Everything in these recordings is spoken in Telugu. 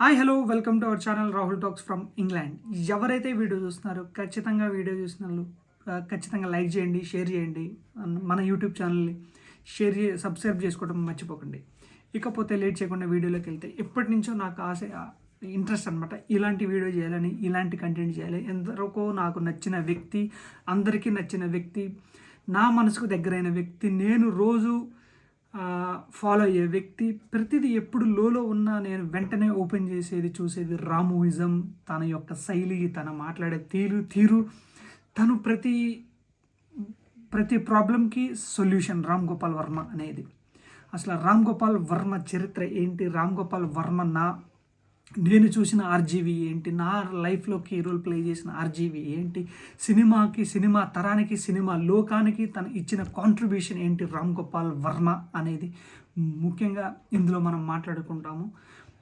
Hi hello welcome to our channel Rahul talks from England. ఎవరైతే వీడియో చూస్తున్నారో ఖచ్చితంగా వీడియో చూసిన వాళ్ళు ఖచ్చితంగా లైక్ చేయండి షేర్ చేయండి మన యూట్యూబ్ ఛానల్ని షేర్ చే సబ్స్క్రైబ్ చేసుకోవడం మర్చిపోకండి. ఇకపోతే లేట్ చేయకుండా వీడియోలోకి వెళ్తే ఎప్పటి నుంచో నాకు ఆశ ఇంట్రెస్ట్ అనమాట ఇలాంటి వీడియో చేయాలని ఇలాంటి కంటెంట్ చేయాలి. ఎందరికో నాకు నచ్చిన వ్యక్తి అందరికీ నచ్చిన వ్యక్తి నా మనసుకు దగ్గరైన వ్యక్తి నేను రోజు ఫాలో అయ్యే వ్యక్తి ప్రతిదీ ఎప్పుడు లోలో ఉన్నా నేను వెంటనే ఓపెన్ చేసేది చూసేది రామూయిజం. తన యొక్క శైలి తన మాట్లాడే తీరు తీరు. తను ప్రతి ప్రతి ప్రాబ్లంకి సొల్యూషన్ రామ్ గోపాల్ వర్మ అనేది. అసలు రామ్ గోపాల్ వర్మ చరిత్ర ఏంటి? రామ్ గోపాల్ వర్మ నా నేను చూసిన ఆర్జీవి ఏంటి? నా లైఫ్లోకి రోల్ ప్లే చేసిన ఆర్జీవి ఏంటి? సినిమాకి సినిమా తరానికి సినిమా లోకానికి తను ఇచ్చిన కాంట్రిబ్యూషన్ ఏంటి? రామ్ గోపాల్ వర్మ అనేది ముఖ్యంగా ఇందులో మనం మాట్లాడుకుంటాము.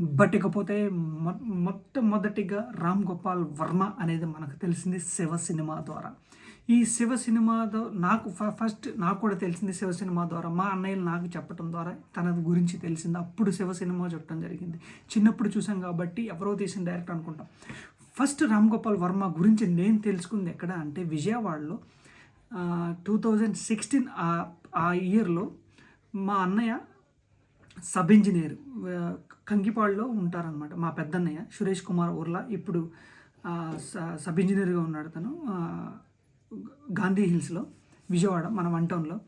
బట్ ఇకపోతే మొ- మొట్టమొదటిగా రామ్ గోపాల్ వర్మ అనేది మనకు తెలిసింది శివ సినిమా ద్వారా. ఈ శివ సినిమాతో నాకు ఫ- ఫస్ట్ నాకు కూడా తెలిసింది శివ సినిమా ద్వారా మా అన్నయ్యలు నాకు చెప్పడం ద్వారా తన గురించి తెలిసింది. అప్పుడు శివ సినిమా చెప్పడం జరిగింది. చిన్నప్పుడు చూసాం కాబట్టి ఎవరో తీసిన డైరెక్టర్ అనుకుంటాం. ఫస్ట్ రామ్ గోపాల్ వర్మ గురించి నేను తెలుసుకుంది ఎక్కడ అంటే విజయవాడలో టూ థౌజండ్ సిక్స్టీన్ ఆ ఇయర్లో మా అన్నయ్య సబ్ ఇంజనీర్ కంగిపాడులో ఉంటారనమాట మా పెద్దన్నయ్య సురేష్ కుమార్ ఊర్లా ఇప్పుడు స- సబ్ ఇంజనీర్గా ఉన్నాడు తను. గాంధీ హిల్స్లో విజయవాడ మన వన్ టౌన్లో.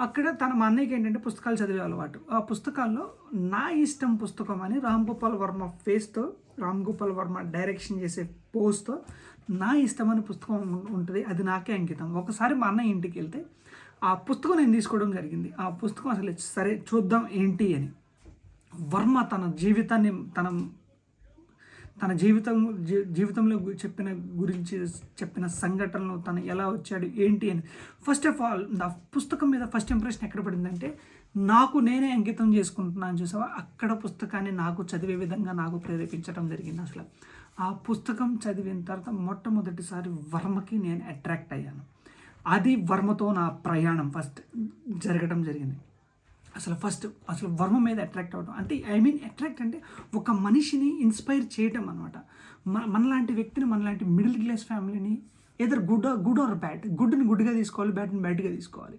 అక్కడ తన మా అన్నయ్యకి ఏంటంటే పుస్తకాలు చదివే అలవాటు. ఆ పుస్తకాల్లో నా ఇష్టం పుస్తకం అని రామ్ గోపాల్ వర్మ ఫేస్తో రామ్ గోపాల్ వర్మ డైరెక్షన్ చేసే పోస్తో నా ఇష్టం అనే పుస్తకం ఉంటుంది అది నాకే అంకితం. ఒకసారి మా అన్నయ్య ఇంటికి వెళ్తే ఆ పుస్తకం నేను తీసుకోవడం జరిగింది. ఆ పుస్తకం అసలు సరే చూద్దాం ఏంటి అని. వర్మ తన జీవితాన్ని తన తన జీవితం జీ- జీవితంలో చెప్పిన గురించి చెప్పిన సంఘటనలు తను ఎలా వచ్చాడు ఏంటి అని. ఫస్ట్ ఆఫ్ ఆల్ నా పుస్తకం మీద ఫస్ట్ ఇంప్రెషన్ ఎక్కడ పడిందంటే నాకు నేనే అంకితం చేసుకుంటున్నాను చూసావా? అక్కడ పుస్తకాన్ని నాకు చదివే విధంగా నాకు ప్రేరేపించడం జరిగింది అసలు. ఆ పుస్తకం చదివిన తర్వాత మొట్టమొదటిసారి వర్మకి నేను అట్రాక్ట్ అయ్యాను. అది వర్మతో నా ప్రయాణం ఫస్ట్ జరగడం జరిగింది. అసలు ఫస్ట్ అసలు వర్మ మీద అట్రాక్ట్ అవ్వడం అంటే ఐ మీన్ అట్రాక్ట్ అంటే ఒక మనిషిని ఇన్స్పైర్ చేయటం అనమాట మన మనలాంటి వ్యక్తిని మనలాంటి మిడిల్ క్లాస్ ఫ్యామిలీని either good good or bad గుడ్ని గుడ్గా తీసుకోవాలి బ్యాడ్ని బ్యాడ్గా తీసుకోవాలి.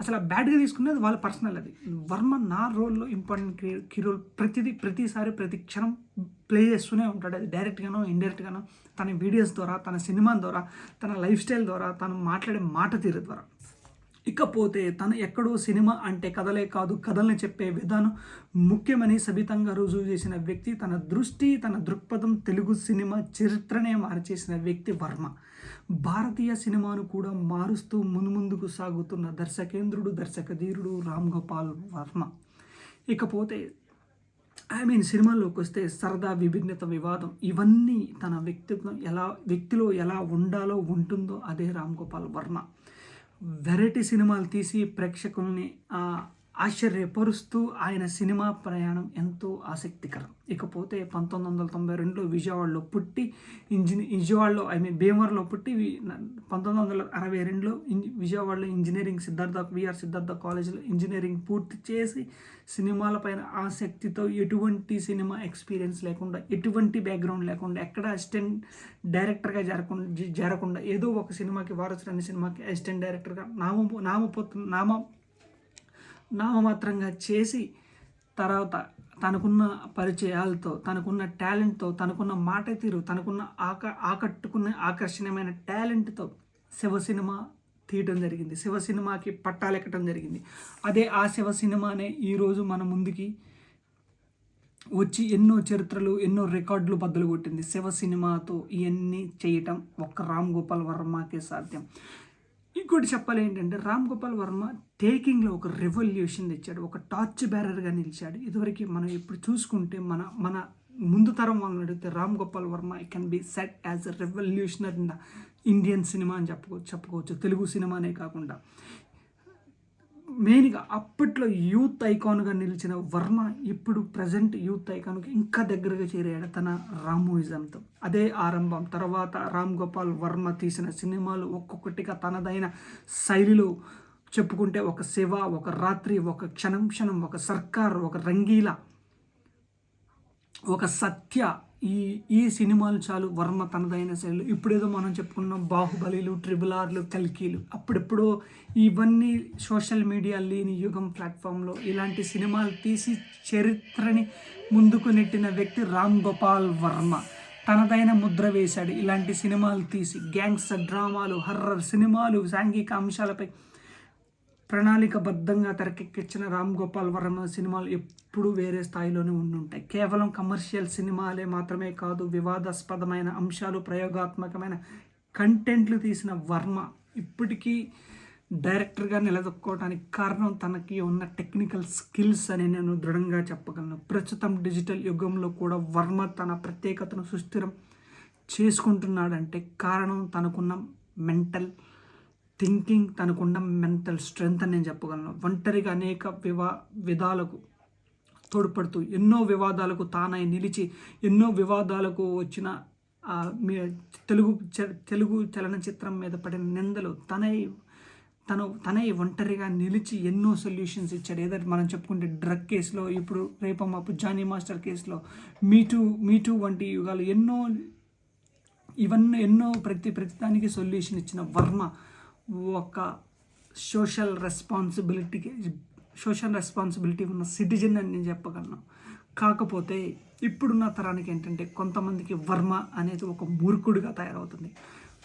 అసలు ఆ బ్యాడ్గా తీసుకునేది వాళ్ళ పర్సనల్ అది. వర్మ నా రోల్లో ఇంపార్టెంట్ కీ రోల్ ప్రతిదీ ప్రతిసారి ప్రతి క్షణం ప్లే చేస్తూనే ఉంటాడు. అది డైరెక్ట్గానో ఇండైరెక్ట్గానో తన వీడియోస్ ద్వారా తన సినిమా ద్వారా తన లైఫ్ స్టైల్ ద్వారా తను మాట్లాడే మాట తీరు ద్వారా. ఇకపోతే తను ఎక్కడో సినిమా అంటే కథలే కాదు కథల్ని చెప్పే విధానం ముఖ్యమని సబితంగా రుజువు చేసిన వ్యక్తి తన దృష్టి తన దృక్పథం తెలుగు సినిమా చరిత్రనే మార్చేసిన వ్యక్తి వర్మ. భారతీయ సినిమాను కూడా మారుస్తూ మునుముందుకు సాగుతున్న దర్శకేంద్రుడు దర్శకధీరుడు రామ్ గోపాల్ వర్మ. ఇకపోతే ఐ మీన్ సినిమాల్లోకి వస్తే సరదా విభిన్నత వివాదం ఇవన్నీ తన వ్యక్తిత్వం ఎలా వ్యక్తిలో ఎలా ఉండాలో ఉంటుందో అదే రామ్ గోపాల్ వర్మ. వెరైటీ సినిమాలు తీసి ప్రేక్షకుల్ని ఆ, ఆశ్చర్యపరుస్తూ ఆయన సినిమా ప్రయాణం ఎంతో ఆసక్తికరం. ఇకపోతే పంతొమ్మిది వందల తొంభై రెండులో విజయవాడలో పుట్టి ఇంజిని విజయవాడలో ఐ మీన్ భీమవరంలో పుట్టి పంతొమ్మిది వందల అరవై రెండులో ఇంజ విజయవాడలో ఇంజనీరింగ్ సిద్ధార్థ విఆర్ సిద్ధార్థ కాలేజీలో ఇంజనీరింగ్ పూర్తి చేసి సినిమాలపైన ఆసక్తితో ఎటువంటి సినిమా ఎక్స్పీరియన్స్ లేకుండా ఎటువంటి బ్యాక్గ్రౌండ్ లేకుండా ఎక్కడ అసిస్టెంట్ డైరెక్టర్గా జరగకుండా జరగకుండా ఏదో ఒక సినిమాకి వారసుడు అనే సినిమాకి అసిస్టెంట్ డైరెక్టర్గా నామ నామపోతు నామ నామమాత్రంగా చేసి తర్వాత తనకున్న పరిచయాలతో తనకున్న టాలెంట్తో తనకున్న మాట తీరు తనకున్న ఆక ఆకట్టుకునే ఆకర్షణీయమైన టాలెంట్తో శివ సినిమా తీయటం జరిగింది. శివ సినిమాకి పట్టాలెక్కటం జరిగింది. అదే ఆ శివ సినిమానే ఈరోజు మన ముందుకి వచ్చి ఎన్నో చరిత్రలు ఎన్నో రికార్డులు బద్దలు కొట్టింది. శివ సినిమాతో ఇవన్నీ చేయటం ఒక్క రామ్ గోపాల్ వర్మకే సాధ్యం. ఇంకోటి చెప్పాలి ఏంటంటే రామ్ గోపాల్ వర్మ టేకింగ్లో ఒక రెవల్యూషన్ తెచ్చాడు. ఒక టార్చ్ బ్యారర్గా నిలిచాడు. ఇదివరకు మనం ఇప్పుడు చూసుకుంటే మన మన ముందు తరం వాళ్ళని అడిగితే Ram Gopal Varma I can be set as a revolutionary in the Indian cinema అని చెప్పుకో చెప్పుకోవచ్చు. తెలుగు సినిమానే కాకుండా. మెయిన్గా అప్పట్లో యూత్ ఐకాన్గా నిలిచిన వర్మ ఇప్పుడు ప్రజెంట్ యూత్ ఐకాన్కి ఇంకా దగ్గరగా చేరాడు తన రామోయిజంతో. అదే ఆరంభం. తర్వాత రామ్ గోపాల్ వర్మ తీసిన సినిమాలు ఒక్కొక్కటిగా తనదైన శైలిలో చెప్పుకుంటే ఒక శివ ఒక రాత్రి ఒక క్షణం క్షణం ఒక సర్కార్ ఒక రంగీల ఒక సత్య ఈ ఈ సినిమాలు చాలు వర్మ తనదైన శైలి ఇప్పుడేదో మనం చెప్పుకున్నాం బాహుబలిలు ట్రిబుల్ ఆర్లు కల్కీలు. అప్పుడెప్పుడో ఇవన్నీ సోషల్ మీడియా లేని యుగం ప్లాట్ఫామ్లో ఇలాంటి సినిమాలు తీసి చరిత్రని ముందుకు నెట్టిన వ్యక్తి రామ్ గోపాల్ వర్మ. తనదైన ముద్ర వేశాడు. ఇలాంటి సినిమాలు తీసి గ్యాంగ్స్టర్ డ్రామాలు హర్రర్ సినిమాలు సాంఘిక అంశాలపై ప్రణాళికబద్ధంగా తెరకెక్కించిన రామ్ గోపాల్ వర్మ సినిమాలు ఎప్పుడూ వేరే స్థాయిలోనే ఉండుంటాయి. కేవలం కమర్షియల్ సినిమాలే మాత్రమే కాదు వివాదాస్పదమైన అంశాలు ప్రయోగాత్మకమైన కంటెంట్లు తీసిన వర్మ ఇప్పటికీ డైరెక్టర్గా నిలదొక్కోవడానికి కారణం తనకి ఉన్న టెక్నికల్ స్కిల్స్ అని నేను దృఢంగా చెప్పగలను. ప్రస్తుతం డిజిటల్ యుగంలో కూడా వర్మ తన ప్రత్యేకతను సుస్థిరం చేసుకుంటున్నాడంటే కారణం తనకున్న మెంటల్ థింకింగ్ తనకున్న మెంటల్ స్ట్రెంగ్త్ అని నేను చెప్పగలను. ఒంటరిగా అనేక వివా విధాలకు తోడ్పడుతూ ఎన్నో వివాదాలకు తానై నిలిచి ఎన్నో వివాదాలకు వచ్చిన మీ తెలుగు తెలుగు చలనచిత్రం మీద పడిన నిందలు తనై తను తనే ఒంటరిగా నిలిచి ఎన్నో సొల్యూషన్స్ ఇచ్చాడు. ఏదో మనం చెప్పుకుంటే డ్రగ్ కేసులో ఇప్పుడు రేపమ్మ జానీ మాస్టర్ కేసులో మీటూ మీటూ వంటి యుగాలు ఎన్నో ఇవన్నీ ఎన్నో ప్రతి ప్రతి దానికి సొల్యూషన్ ఇచ్చిన వర్మ ఒక సోషల్ రెస్పాన్సిబిలిటీకి సోషల్ రెస్పాన్సిబిలిటీ ఉన్న సిటిజన్ అని నేను చెప్పగలను. కాకపోతే ఇప్పుడున్న తరానికి ఏంటంటే కొంతమందికి వర్మ అనేది ఒక మూర్ఖుడిగా తయారవుతుంది.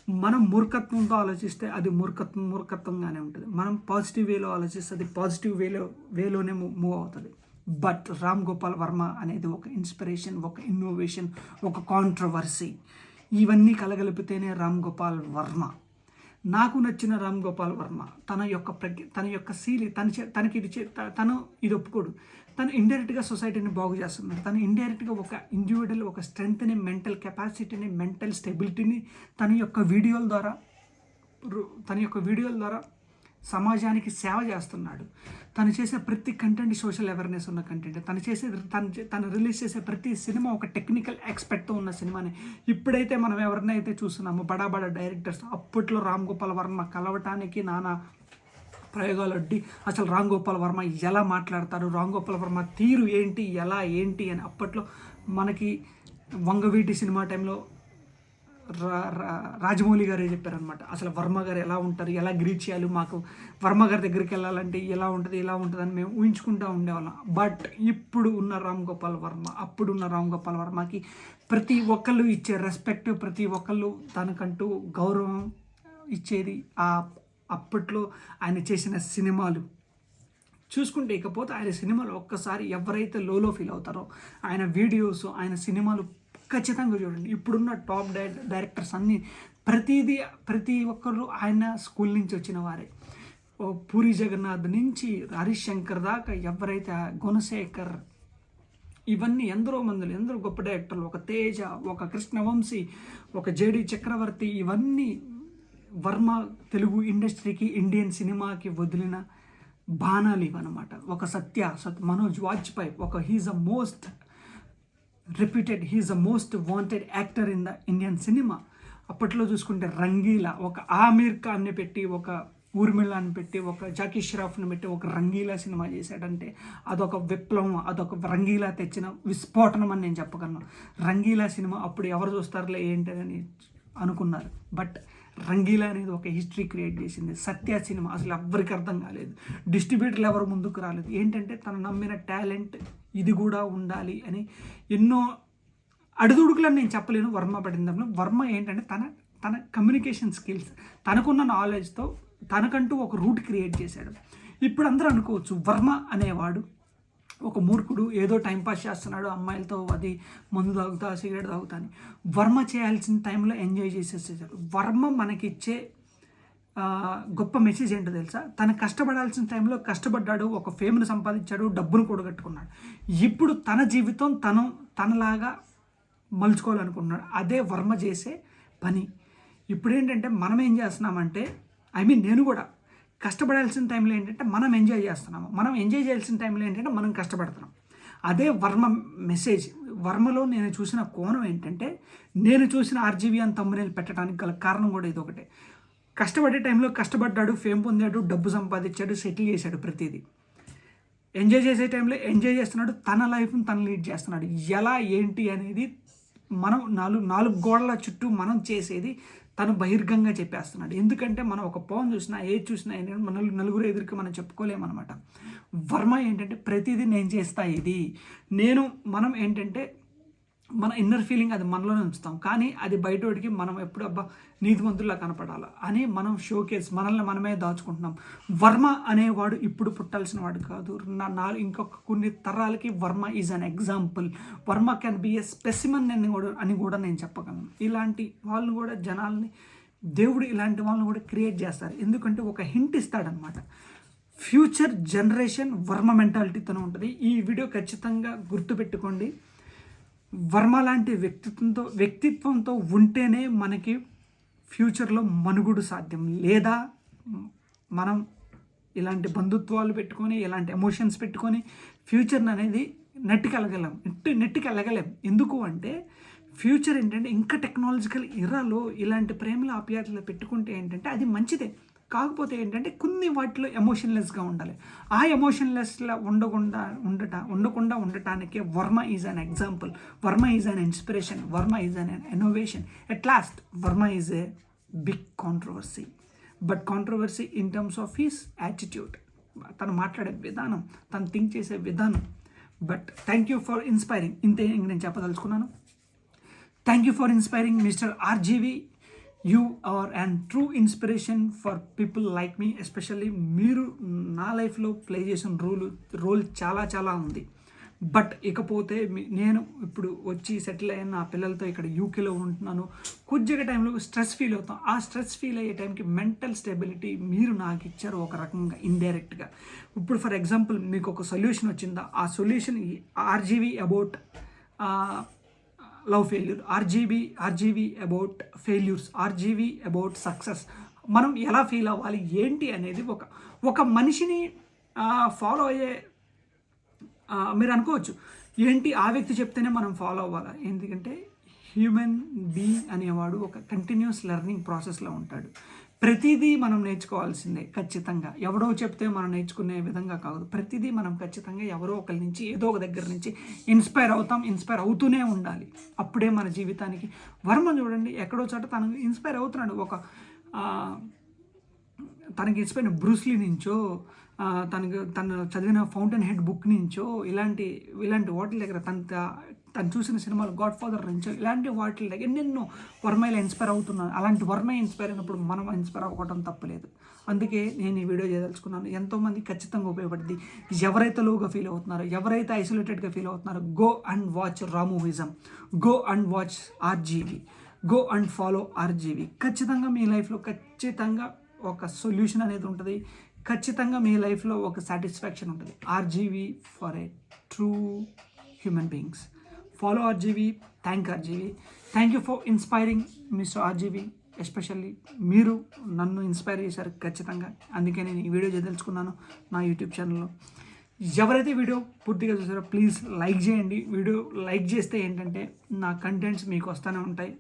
మనం మూర్ఖత్వంతో ఆలోచిస్తే అది మూర్ఖత్వం మూర్ఖత్వంగానే ఉంటుంది. మనం పాజిటివ్ వేలో ఆలోచిస్తే అది పాజిటివ్ వేలో వేలోనే మూవ్ అవుతుంది. బట్ రామ్ గోపాల్ వర్మ అనేది ఒక ఇన్స్పిరేషన్ ఒక ఇన్నోవేషన్ ఒక కాంట్రవర్సీ ఇవన్నీ కలగలిపితేనే రామ్ గోపాల్ వర్మ. నాకు నచ్చిన రామ్ గోపాల్ వర్మ తన యొక్క ప్రజ్ఞ తన యొక్క శీలి తన చే- తనకి ఇది చే- తను ఇది ఒప్పుకోడు. తను ఇండైరెక్ట్గా సొసైటీని బాగు చేస్తున్నాడు. తను ఇండైరెక్ట్గా ఒక ఇండివిజువల్ ఒక స్ట్రెంగ్త్ని మెంటల్ కెపాసిటీని మెంటల్ స్టెబిలిటీని తన యొక్క వీడియోల ద్వారా రు- తన యొక్క వీడియోల ద్వారా సమాజానికి సేవ చేస్తున్నాడు. తను చేసే ప్రతి కంటెంట్ సోషల్ అవేర్నెస్ ఉన్న కంటెంట్ తను చేసే తను తను రిలీజ్ చేసే ప్రతి సినిమా ఒక టెక్నికల్ ఎక్స్పెక్ట్తో ఉన్న సినిమాని. ఇప్పుడైతే మనం ఎవరినైతే చూస్తున్నామో బడా బడా డైరెక్టర్స్ అప్పట్లో రామ్ గోపాల్ వర్మ కలవటానికి నానా ప్రయోగాలు అడ్డి అసలు రామ్ గోపాల్ వర్మ ఎలా మాట్లాడతారు రామ్ గోపాల్ వర్మ తీరు ఏంటి ఎలా ఏంటి అని అప్పట్లో మనకి వంగవీటి సినిమా టైంలో రాజమౌళి గారే చెప్పారనమాట అసలు వర్మ గారు ఎలా ఉంటారు ఎలా గ్రీట్ చేయాలి మాకు వర్మ గారి దగ్గరికి వెళ్ళాలంటే ఎలా ఉంటుంది ఎలా ఉంటుంది అని మేము ఊహించుకుంటూ ఉండేవాళ్ళం. బట్ ఇప్పుడు ఉన్న రామ్ గోపాల్ వర్మ అప్పుడు ఉన్న రామ్ గోపాల్ వర్మకి ప్రతి ఒక్కళ్ళు ఇచ్చే రెస్పెక్ట్ ప్రతి ఒక్కళ్ళు తనకంటూ గౌరవం ఇచ్చేది ఆ అప్పట్లో ఆయన చేసిన సినిమాలు. చూసుకుంటే ఇకపోతే ఆయన సినిమాలు ఒక్కసారి ఎవరైతే లోలో ఫీల్ అవుతారో ఆయన వీడియోస్ ఆయన సినిమాలు ఖచ్చితంగా చూడండి. ఇప్పుడున్న టాప్ డై డైరెక్టర్స్ అన్నీ ప్రతిదీ ప్రతి ఒక్కరు ఆయన స్కూల్ నుంచి వచ్చిన వారే. ఓ పూరి జగన్నాథ్ నుంచి హరీష్ శంకర్ దాకా ఎవరైతే గుణశేఖర్ ఇవన్నీ ఎందరో మందులు ఎందరో గొప్ప డైరెక్టర్లు ఒక తేజ ఒక కృష్ణవంశీ ఒక జేడి చక్రవర్తి ఇవన్నీ వర్మ తెలుగు ఇండస్ట్రీకి ఇండియన్ సినిమాకి వదిలిన బాణాలు ఇవన్నమాట. ఒక సత్య సత్ మనోజ్ వాజ్పేయి ఒక he's a most repeated he's the most wanted actor in the Indian cinema అప్పట్లో చూసుకుంటే రంగీలా ఒక ఆమీర్ ఖాన్ని పెట్టి ఒక ఊర్మిళాన్ని పెట్టి ఒక జాకీ ష్రాఫ్ని పెట్టి ఒక రంగీలా సినిమా చేశాడంటే అదొక విప్లవం అదొక రంగీలా తెచ్చిన విస్ఫోటనం అని నేను చెప్పగలను. రంగీలా సినిమా అప్పుడు ఎవరు చూస్తారులే ఏంటని అనుకున్నారు. బట్ రంగీలా అనేది ఒక హిస్టరీ క్రియేట్ చేసింది. సత్య సినిమా అసలు ఎవ్వరికి అర్థం కాలేదు. డిస్ట్రిబ్యూటర్లు ఎవరు ముందుకు రాలేదు. ఏంటంటే తను నమ్మిన టాలెంట్ ఇది కూడా ఉండాలి అని ఎన్నో అడుదుడుకులను నేను చెప్పలేను. వర్మ పడిందని వర్మ ఏంటంటే తన తన కమ్యూనికేషన్ స్కిల్స్ తనకున్న నాలెడ్జ్తో తనకంటూ ఒక రూట్ క్రియేట్ చేశాడు. ఇప్పుడు అందరూ అనుకోవచ్చు వర్మ అనేవాడు ఒక మూర్ఖుడు ఏదో టైంపాస్ చేస్తున్నాడు అమ్మాయిలతో అది మందు తాగుతా సిగరెట్ తాగుతా అని. వర్మ చేయాల్సిన టైంలో ఎంజాయ్ చేసేసేసాడు. వర్మ మనకిచ్చే గొప్ప మెసేజ్ ఏంటో తెలుసా? తను కష్టపడాల్సిన టైంలో కష్టపడ్డాడు ఒక ఫేమ్ను సంపాదించాడు డబ్బును కూడగట్టుకున్నాడు. ఇప్పుడు తన జీవితం తను తనలాగా మలుచుకోవాలనుకుంటున్నాడు. అదే వర్మ చేసే పని. ఇప్పుడు ఏంటంటే మనం ఏం చేస్తున్నామంటే ఐ మీన్ నేను కూడా కష్టపడాల్సిన టైంలో ఏంటంటే మనం ఎంజాయ్ చేస్తున్నాము. మనం ఎంజాయ్ చేయాల్సిన టైంలో ఏంటంటే మనం కష్టపడుతున్నాం. అదే వర్మ మెసేజ్. వర్మలో నేను చూసిన కోణం ఏంటంటే నేను చూసిన ఆర్జీవీ అని తమ్మునేలు పెట్టడానికి గల కారణం కూడా ఇది ఒకటే కష్టపడే టైంలో కష్టపడ్డాడు ఫేమ్ పొందాడు డబ్బు సంపాదించాడు సెటిల్ చేశాడు ప్రతిదీ. ఎంజాయ్ చేసే టైంలో ఎంజాయ్ చేస్తున్నాడు తన లైఫ్ని తను లీడ్ చేస్తున్నాడు. ఎలా ఏంటి అనేది మనం నాలుగు నాలుగు గోడల చుట్టూ మనం చేసేది తను బహిర్గంగా చెప్పేస్తున్నాడు. ఎందుకంటే మనం ఒక పవన్ చూసినా ఏది చూసినా ఏంటంటే మన నలుగురు ఎదురుకి మనం చెప్పుకోలేమన్నమాట. వర్మ ఏంటంటే ప్రతిదీ నేను చేస్తా ఇది. నేను మనం ఏంటంటే మన ఇన్నర్ ఫీలింగ్ అది మనలోనే ఉంచుతాం. కానీ అది బయటోడికి మనం ఎప్పుడు అబ్బా నీతిమంతుల్లా కనపడాలి అని మనం షోకేస్ మనల్ని మనమే దాచుకుంటున్నాం. వర్మ అనేవాడు ఇప్పుడు పుట్టాల్సిన వాడు కాదు. నా నా ఇంకొక కొన్ని తరాలకి Varma is an example Varma can be a specimen అని కూడా అని కూడా నేను చెప్పగలను. ఇలాంటి వాళ్ళు కూడా జనాల్ని దేవుడు ఇలాంటి వాళ్ళని కూడా క్రియేట్ చేస్తారు. ఎందుకంటే ఒక హింట్ ఇస్తాడనమాట ఫ్యూచర్ జనరేషన్ వర్మ మెంటాలిటీతోనే ఉంటుంది. ఈ వీడియో ఖచ్చితంగా గుర్తుపెట్టుకోండి. వర్మ లాంటి వ్యక్తిత్వంతో వ్యక్తిత్వంతో ఉంటేనే మనకి ఫ్యూచర్లో మనుగుడు సాధ్యం. లేదా మనం ఇలాంటి బంధుత్వాలు పెట్టుకొని ఇలాంటి ఎమోషన్స్ పెట్టుకొని ఫ్యూచర్ని అనేది నెట్టుకెళ్ళగలం. నెట్టు నెట్టుకెళ్ళగలేం. ఎందుకు అంటే ఫ్యూచర్ ఏంటంటే ఇంకా టెక్నాలజికల్ ఇరాలో ఇలాంటి ప్రేమల ఆప్యాయతలు పెట్టుకుంటే ఏంటంటే అది మంచిదే. కాకపోతే ఏంటంటే కొన్ని వాటిలో ఎమోషన్లెస్గా ఉండాలి. ఆ ఎమోషన్లెస్లా ఉండకుండా ఉండట ఉండకుండా ఉండటానికి Varma is an example Varma is an inspiration Varma is an innovation at last Varma is a big controversy but controversy in terms of his attitude తను మాట్లాడే విధానం తను థింక్ చేసే విధానం. But thank you for inspiring ఇంతే నేను చెప్పదలుచుకున్నాను. Thank you for inspiring mister RGV you are and true inspiration for people like me especially మీరు నా లైఫ్లో ప్లే చేసిన రోల్ రోల్ చాలా చాలా ఉంది. బట్ ఇకపోతే నేను ఇప్పుడు వచ్చి సెటిల్ అయిన నా పిల్లలతో ఇక్కడ యూకేలో ఉంటున్నాను. కొద్దిగా టైంలో స్ట్రెస్ ఫీల్ అవుతాం. ఆ స్ట్రెస్ ఫీల్ అయ్యే టైంకి మెంటల్ స్టెబిలిటీ మీరు నాకు ఇచ్చారు ఒక రకంగా ఇండైరెక్ట్గా ఇప్పుడు ఫర్ ఎగ్జాంపుల్ మీకు ఒక సొల్యూషన్ వచ్చిందా? ఆ solution RGV about love failure RGV RGV about failures RGV about success మనం ఎలా ఫీల్ అవ్వాలి? ఏంటి అనేది ఒక ఒక మనిషిని ఫాలో అయ్యే మీరు అనుకోవచ్చు. ఏంటి? ఆ వ్యక్తి చెప్తేనే మనం ఫాలో అవ్వాలా? ఎందుకంటే హ్యూమన్ బీయింగ్ అనేవాడు ఒక కంటిన్యూస్ లెర్నింగ్ ప్రాసెస్లో ఉంటాడు. ప్రతిదీ మనం నేర్చుకోవాల్సిందే ఖచ్చితంగా. ఎవడో చెప్తే మనం నేర్చుకునే విధంగా కాదు. ప్రతిదీ మనం ఖచ్చితంగా ఎవరో ఒకరి నుంచి ఏదో ఒక దగ్గర నుంచి ఇన్స్పైర్ అవుతాం ఇన్స్పైర్ అవుతూనే ఉండాలి. అప్పుడే మన జీవితానికి వర్మ చూడండి ఎక్కడో చోట తను ఇన్స్పైర్ అవుతున్నాడు. ఒక తనకి ఇన్స్పైర్ బ్రూస్లీ నుంచో తనకు తను చదివిన ఫౌంటైన్ హెడ్ బుక్ నుంచో ఇలాంటి ఇలాంటి వాటి దగ్గర తన తను చూసిన సినిమాలు గాడ్ ఫాదర్ నుంచి ఇలాంటి వాటిలో ఎన్నెన్నో వర్మయ్యలో ఇన్స్పైర్ అవుతున్నాను అలాంటి వర్మయ్య ఇన్స్పైర్ అయినప్పుడు మనం ఇన్స్పైర్ అవ్వడం తప్పలేదు. అందుకే నేను ఈ వీడియో చేయదలుచుకున్నాను. ఎంతోమంది ఖచ్చితంగా ఉపయోగపడింది ఎవరైతే లోగా ఫీల్ అవుతున్నారో ఎవరైతే ఐసోలేటెడ్గా ఫీల్ అవుతున్నారో go and watch Ramuism go and watch RGV go and follow RGV ఖచ్చితంగా మీ లైఫ్లో ఖచ్చితంగా ఒక సొల్యూషన్ అనేది ఉంటుంది. ఖచ్చితంగా మీ లైఫ్లో ఒక సాటిస్ఫాక్షన్ ఉంటుంది. RGV for a true human beings follow RGV thank RGV thank you for inspiring mister RGV especially మీరు నన్ను ఇన్స్పైర్ చేశారు ఖచ్చితంగా. అందుకే నేను ఈ వీడియో చేయదలుచుకున్నాను నా యూట్యూబ్ ఛానల్లో ఎవరైతే వీడియో పూర్తిగా చూసారో ప్లీజ్ లైక్ చేయండి. వీడియో లైక్ చేస్తే ఏంటంటే నా కంటెంట్స్ మీకు వస్తూనే ఉంటాయి.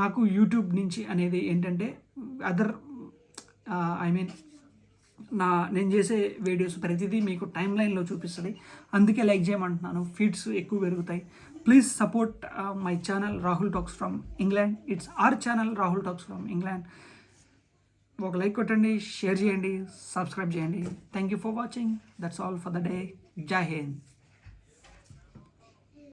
నాకు యూట్యూబ్ నుంచి అనేది ఏంటంటే అదర్ ఐ మీన్ నా నేను చేసే వీడియోస్ ప్రతిదీ మీకు టైం లైన్లో చూపిస్తుంది. అందుకే లైక్ చేయమంటున్నాను. ఫీడ్స్ ఎక్కువ పెరుగుతాయి. Please support my channel Rahul talks from England it's our channel Rahul talks from England ఒక లైక్ కొట్టండి షేర్ చేయండి సబ్స్క్రైబ్ చేయండి. Thank you for watching that's all for the day Jai Hind